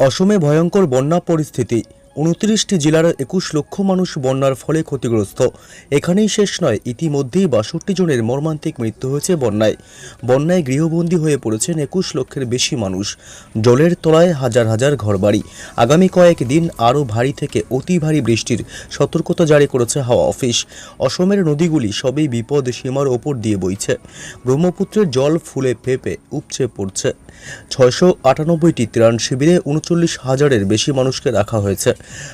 অসমে ভয়ঙ্কর বন্যা পরিস্থিতি। উনত্রিশটি জেলার একুশ লক্ষ মানুষ বন্যার ফলে ক্ষতিগ্রস্ত। এখানেই শেষ নয়, ইতিমধ্যেই বাষট্টি জনের মর্মান্তিক মৃত্যু হয়েছে বন্যায়। বন্যায় গৃহবন্দী হয়ে পড়েছেন একুশ লক্ষের বেশি মানুষ। জলের তলায় হাজার হাজার ঘরবাড়ি। আগামী কয়েক দিন আরও ভারী থেকে অতি ভারী বৃষ্টির সতর্কতা জারি করেছে হাওয়া অফিস। অসমের নদীগুলি সবই বিপদ সীমার ওপর দিয়ে বইছে। ব্রহ্মপুত্রের জল ফুলে ফেপে উপচে পড়ছে। ছয়শো আটানব্বইটি ত্রাণ শিবিরে উনচল্লিশ হাজারের বেশি মানুষকে রাখা হয়েছে।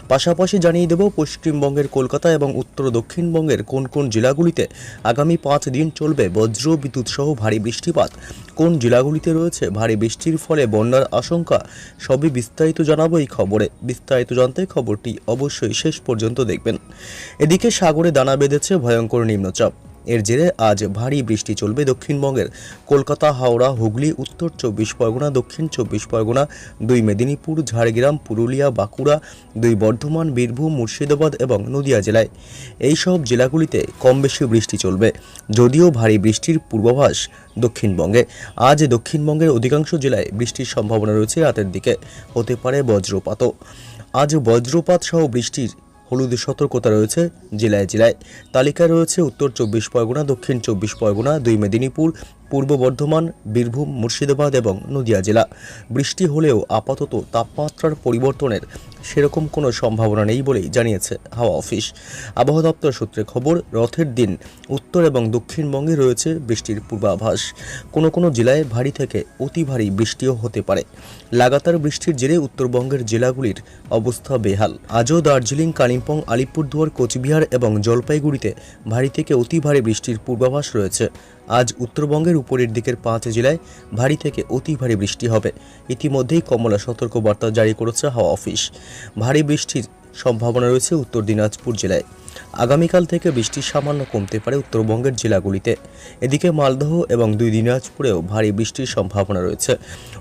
পাশাপাশি জানিয়ে দেব, পশ্চিমবঙ্গের কলকাতা এবং উত্তর দক্ষিণবঙ্গের কোন কোন জেলাগুলিতে আগামী পাঁচ দিন চলবে বজ্র বিদ্যুৎ সহ ভারী বৃষ্টিপাত। কোন জেলাগুলিতে রয়েছে ভারী বৃষ্টির ফলে বন্যার আশঙ্কা, সবই বিস্তারিত জানাব এই খবরে। বিস্তারিত জানতে খবরটি অবশ্যই শেষ পর্যন্ত দেখবেন। এদিকে সাগরে দানা বেঁধেছে ভয়ঙ্কর নিম্নচাপ। এর জেরে আজ ভারী বৃষ্টি চলবে দক্ষিণবঙ্গের। কলকাতা, হাওড়া, হুগলি, উত্তর চব্বিশ পরগনা, দক্ষিণ চব্বিশ পরগনা, দুই মেদিনীপুর, ঝাড়গ্রাম, পুরুলিয়া, বাঁকুড়া, দুই বর্ধমান, বীরভূম, মুর্শিদাবাদ এবং নদিয়া জেলায়। এই সব জেলাগুলিতে কম বেশি বৃষ্টি চলবে, যদিও ভারী বৃষ্টির পূর্বাভাস দক্ষিণবঙ্গে। আজ দক্ষিণবঙ্গের অধিকাংশ জেলায় বৃষ্টির সম্ভাবনা রয়েছে রাতের দিকে, হতে পারে বজ্রপাতও। আজ বজ্রপাত সহ বৃষ্টির হলুদ সতর্কতা রয়েছে জেলায় জেলায়। তালিকায় রয়েছে উত্তর চব্বিশ পরগনা, দক্ষিণ চব্বিশ পরগনা, দুই মেদিনীপুর পূর্ব বর্ধমান, বীরভূম, মুর্শিদাবাদ এবং নদিয়া জেলা। বৃষ্টি হলেও আপাতত তাপমাত্রার পরিবর্তনের সেরকম কোনো সম্ভাবনা নেই বলেই জানিয়েছে হাওয়া অফিস। আবহাওয়া দপ্তর সূত্রে খবর, রথের দিন উত্তর এবং দক্ষিণবঙ্গে রয়েছে বৃষ্টির পূর্বাভাস। কোনো কোনো জেলায় ভারী থেকে অতি ভারী বৃষ্টিও হতে পারে। লাগাতার বৃষ্টির জেরে উত্তরবঙ্গের জেলাগুলির অবস্থা বেহাল। আজও দার্জিলিং, কালিম্পং, আলিপুরদুয়ার, কোচবিহার এবং জলপাইগুড়িতে ভারী থেকে অতি ভারী বৃষ্টির পূর্বাভাস রয়েছে। আজ উত্তরবঙ্গের উপরের দিকের পাঁচ জেলায় ভারী থেকে অতি ভারী বৃষ্টি হবে। ইতিমধ্যেই কমলা সতর্কবার্তা জারি করেছে হাওয়া অফিস। ভারী বৃষ্টির সম্ভাবনা রয়েছে উত্তর দিনাজপুর জেলায়। আগামীকাল থেকে বৃষ্টি সামান্য কমতে পারে উত্তরবঙ্গের জেলাগুলিতে। এদিকে মালদহ এবং দুই দিনাজপুরেও ভারী বৃষ্টির সম্ভাবনা রয়েছে।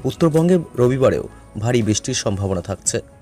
উত্তরবঙ্গে রবিবারেও ভারী বৃষ্টির সম্ভাবনা থাকছে।